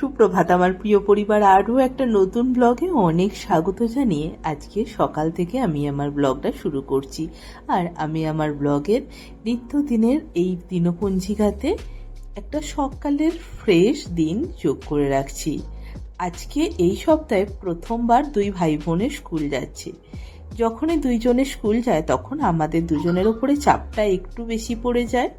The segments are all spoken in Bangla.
সুপ্রভাত, আমার প্রিয় পরিবার, আরও একটা নতুন ব্লগে অনেক স্বাগত জানিয়ে আজকে সকাল থেকে আমি আমার ব্লগটা শুরু করছি। আর আমি আমার ব্লগের নিত্যদিনের এই দিনপঞ্জিকাতে একটা সকালের ফ্রেশ দিন যোগ করে রাখছি। আজকে এই সপ্তাহে প্রথমবার দুই ভাই বোনের স্কুল যাচ্ছে। যখনই দুইজনে স্কুল যায়, তখন আমাদের দুজনের উপরে চাপটা একটু বেশি পড়ে যায়।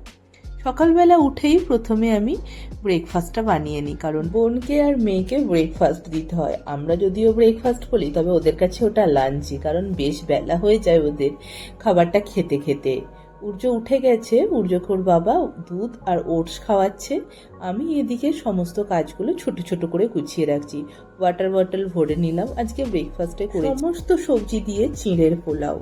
সকালবেলা উঠেই প্রথমে আমি ব্রেকফাস্টটা বানিয়ে নিই, কারণ বোনকে আর মেয়েকে ব্রেকফাস্ট দিতে হয়। আমরা যদিও ব্রেকফাস্ট বলি, তবে ওদের কাছে ওটা লাঞ্চই কারণ বেশ বেলা হয়ে যায় ওদের খাবারটা খেতে খেতে। উর্য উঠে গেছে উর্যকে বাবা দুধ আর ওটস খাওয়াচ্ছে। আমি এদিকে সমস্ত কাজগুলো ছোট ছোট করে গুছিয়ে রাখছি। ওয়াটার বটল ভরে নিলাম, আজকে ব্রেকফাস্টে করে সমস্ত সবজি দিয়ে চিঁড়ের পোলাও।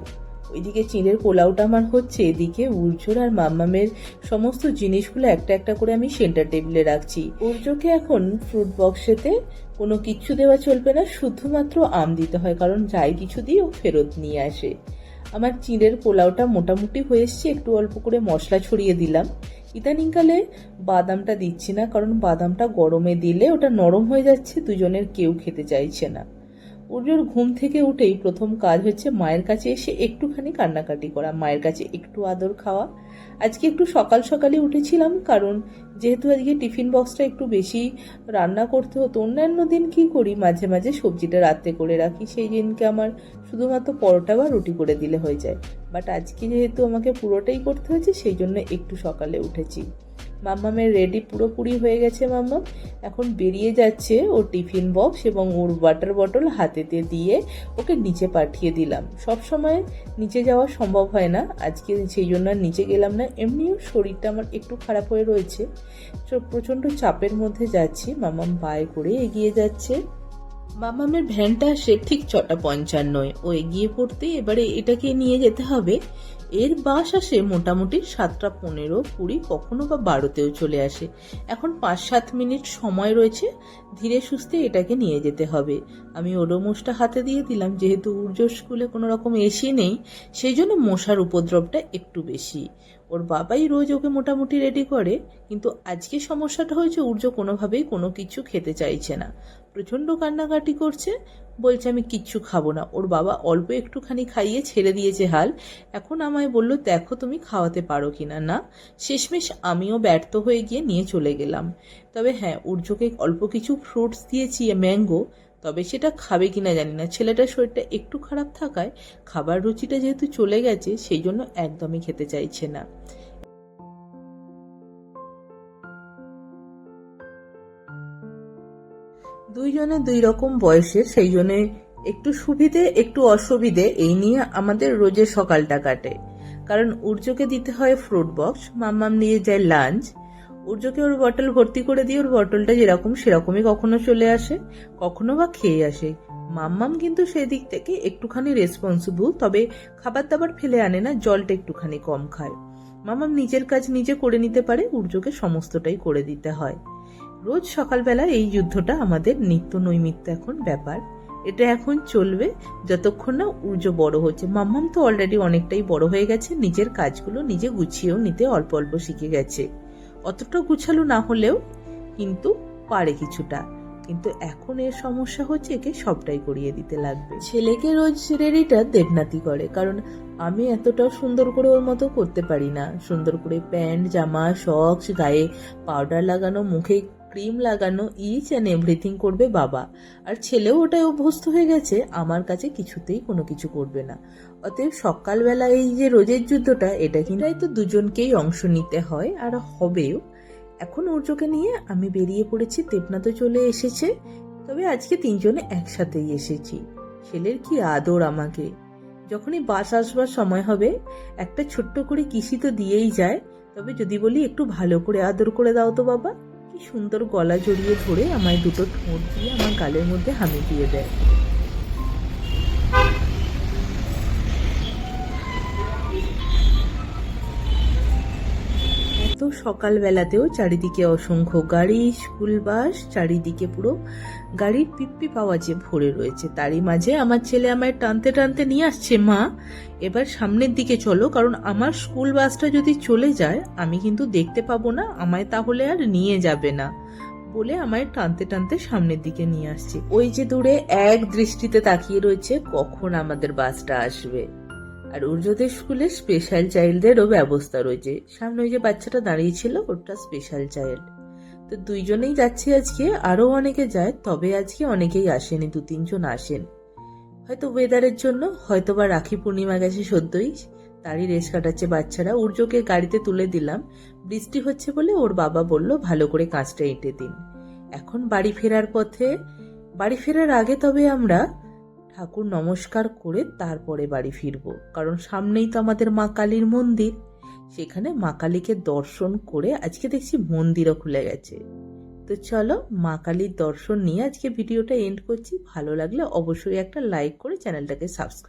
ওইদিকে চিঁড়ের পোলাওটা আমার হচ্ছে, এদিকে উর্জোর আর মাম্মামের সমস্ত জিনিসগুলো একটা একটা করে আমি সেন্টার টেবিলে রাখছি। উর্জোকে এখন ফ্রুট বক্সেতে কোনো কিচ্ছু দেওয়া চলবে না, শুধুমাত্র আম দিতে হয়, কারণ যাই কিছু দিয়ে ও ফেরত নিয়ে আসে। আমার চিঁড়ের পোলাওটা মোটামুটি হয়ে এসছে, একটু অল্প করে মশলা ছড়িয়ে দিলাম। ইদানিংকালে বাদামটা দিচ্ছি না, কারণ বাদামটা গরমে দিলে ওটা নরম হয়ে যাচ্ছে, দুজনের কেউ খেতে চাইছে না। উর্জোর ঘুম থেকে উঠেই প্রথম কাজ হচ্ছে মায়ের কাছে এসে একটুখানি কান্নাকাটি করা, মায়ের কাছে একটু আদর খাওয়া। আজকে একটু সকাল সকালে উঠেছিলাম কারণ যেহেতু আজকে টিফিন বক্সটা একটু বেশি রান্না করতে হতো, অন্যান্য দিন কি করি, মাঝে মাঝে সবজিটা রাত্রে করে রাখি, সেই দিনকে আমার শুধুমাত্র পরোটা বা রুটি করে দিলে হয়ে যায়। বাট আজকে যেহেতু আমাকে পুরোটাই করতে হয়েছে, সেই জন্য একটু সকালে উঠেছি। মাম্মামের রেডি পুরোপুরি হয়ে গেছে মাম্মাম। এখন বেরিয়ে যাচ্ছে ওর টিফিন বক্স এবং ওর ওয়াটার বটল হাতেতে দিয়ে ওকে নিচে পাঠিয়ে দিলাম। সব সময় নিচে যাওয়া সম্ভব হয় না। আজকে সেই জন্য নিচে গেলাম না। এমনিও শরীরটা আমার একটু খারাপ হয়ে রয়েছে। প্রচণ্ড চাপের মধ্যে যাচ্ছি। মামাম বায় করে এগিয়ে যাচ্ছে। মামামের ভ্যানটা আসে ঠিক ছটা পঞ্চান্নয়। ও এগিয়ে পড়তে এবারে এটাকে নিয়ে যেতে হবে। এর বাস আসে মোটামুটি সাতটা পনেরো, কুড়ি, কখনো বা বারোতেও চলে আসে। এখন পাঁচ সাত মিনিট সময় রয়েছে, ধীরে সুস্থে এটাকে নিয়ে যেতে হবে। আমি ওডোমোসটা হাতে দিয়ে দিলাম, যেহেতু উর্জ স্কুলে কোনো রকম এসি নেই, সেই জন্য মশার উপদ্রবটা একটু বেশি। ওর বাবাই রোজ ওকে মোটামুটি রেডি করে, কিন্তু আজকে সমস্যাটা হয়েছে উর্জ কোনোভাবেই কোনো কিছু খেতে চাইছে না। প্রচণ্ড কান্নাকাটি করছে, বলছে আমি কিচ্ছু খাব না। ওর বাবা অল্প একটুখানি খাইয়ে ছেড়ে দিয়েছে হাল। এখন আমায় বলল, দেখো তুমি খাওয়াতে পারো কিনা? না না শেষমেশ আমিও ব্যর্থ হয়ে গিয়ে নিয়ে চলে গেলাম। তবে হ্যাঁ উর্জকে অল্প কিছু ফ্রুটস দিয়েছি ম্যাঙ্গো তবে সেটা খাবে কিনা জানি না। ছেলেটার শরীরটা একটু খারাপ থাকায় খাবার রুচিটা যেহেতু চলে গেছে, সেই জন্য একদমই খেতে চাইছে না। দুইজনে দুই রকম বয়সের, সেই জন্য একটু সুবিধে, একটু অসুবিধে, এই নিয়ে আমাদের রোজের সকালটা কাটে। কারণ উর্জকে দিতে হয় ফ্রুট বক্স মাম্মাম নিয়ে যায় লাঞ্চ উর্জকে ওর বটল ভর্তি করে দিয়ে ওর বটলটা যেরকম সেরকমই কখনো চলে আসে, কখনো বা খেয়ে আসে। মাম্মাম কিন্তু সেই দিক থেকে একটুখানি রেসপন্সিবল তবে খাবার দাবার ফেলে আনে না, জলটা একটুখানি কম খায়। মাম্মাম নিজের কাজ নিজে করে নিতে পারে উর্জকে সমস্তটাই করে দিতে হয়। রোজ সকালবেলা এই যুদ্ধটা আমাদের নিত্য নৈমিত্য এখন ব্যাপার। এটা এখন চলবে, যতক্ষণ না উর্জ বড় হচ্ছে। মাম্মাম তো অলরেডি অনেকটাই বড় হয়ে গেছে, নিজের কাজগুলো নিজে গুছিয়েও নিতে অল্প অল্প শিখে গেছে। অতটা গুছালো না হলেও কিন্তু পারে কিছুটা। কিন্তু এখন এর সমস্যা হচ্ছে একে সবটাই করিয়ে দিতে লাগবে। ছেলেকে রোজ রেডিটা দেবনাতি করে, কারণ আমি এতটাও সুন্দর করে ওর মতো করতে পারি না। সুন্দর করে প্যান্ট, জামা সক্স গায়ে পাউডার লাগানো, মুখে ক্রিম লাগানো ইচ অ্যান্ড এভরিথিং করবে বাবা। আর ছেলেও ওটাই অভ্যস্ত হয়ে গেছে, আমার কাছে কিছুতেই কোনো কিছু করবে না। অতএব সকালবেলা এই যে রোজের যুদ্ধটা, এটা কিন্তু তো দুজনকেই অংশ নিতে হয়, আর হবেও। এখন উর্জকে নিয়ে আমি বেরিয়ে পড়েছি দেবনা তো চলে এসেছে। তবে আজকে তিনজনে একসাথেই এসেছি। ছেলের কি আদর আমাকে। যখনই বাস আসবার সময় হবে, একটা ছোট্ট করে কিসি তো দিয়েই যায়। তবে যদি বলি একটু ভালো করে আদর করে দাও তো বাবা। সুন্দর গলা জড়িয়ে ধরে আমায় দুটো ঠোঁট দিয়ে আমার গালের মধ্যে হামি দিয়ে দেয়। এত সকালবেলাতেও চারিদিকে অসংখ্য গাড়ি, স্কুল বাস, চারিদিকে পুরো গাড়ির পিপ্পি পাওয়া যে ভরে রয়েছে, তারই মাঝে আমার ছেলে আমায় টানতে টানতে নিয়ে আসছে, মা, এবার সামনের দিকে চলো, কারণ আমার স্কুল বাসটা যদি চলে যায়, আমি কিন্তু দেখতে পাবো না, আমায় তাহলে আর নিয়ে যাবে না, বলে আমায় টানতে টানতে সামনের দিকে নিয়ে আসছে। ওই যে দূরে এক দৃষ্টিতে তাকিয়ে রয়েছে, কখন আমাদের বাসটা আসবে। আর উর্জদের স্কুলে স্পেশাল চাইল্ডদেরও ব্যবস্থা রয়েছে। সামনে ওই যে বাচ্চাটা দাঁড়িয়ে ছিল ওটা স্পেশাল চাইল্ড তো দুইজনেই যাচ্ছি আজকে আরও অনেকে যায়, তবে আজকে অনেকেই আসেনি, দু তিনজন আসেন। হয়তো ওয়েদারের জন্য হয়তো বা রাখি পূর্ণিমা গেছে সদ্যই, তারই রেস কাটাচ্ছে বাচ্চারা। উর্জকে গাড়িতে তুলে দিলাম, বৃষ্টি হচ্ছে বলে ওর বাবা বলল, ভালো করে কাঁচটা এঁটে দিন। এখন বাড়ি ফেরার পথে, বাড়ি ফেরার আগে তবে আমরা ঠাকুর নমস্কার করে তারপরে বাড়ি ফিরব। কারণ সামনেই তো আমাদের মা কালীর মন্দির। সেখানে মা কালীকে দর্শন করে আজকে দেখছি মন্দিরও খুলে গেছে। তো চলো মা কালীর দর্শন নিয়ে আজকে ভিডিওটা এন্ড করছি। ভালো লাগলে অবশ্যই একটা লাইক করে চ্যানেলটাকে সাবস্ক্রাইব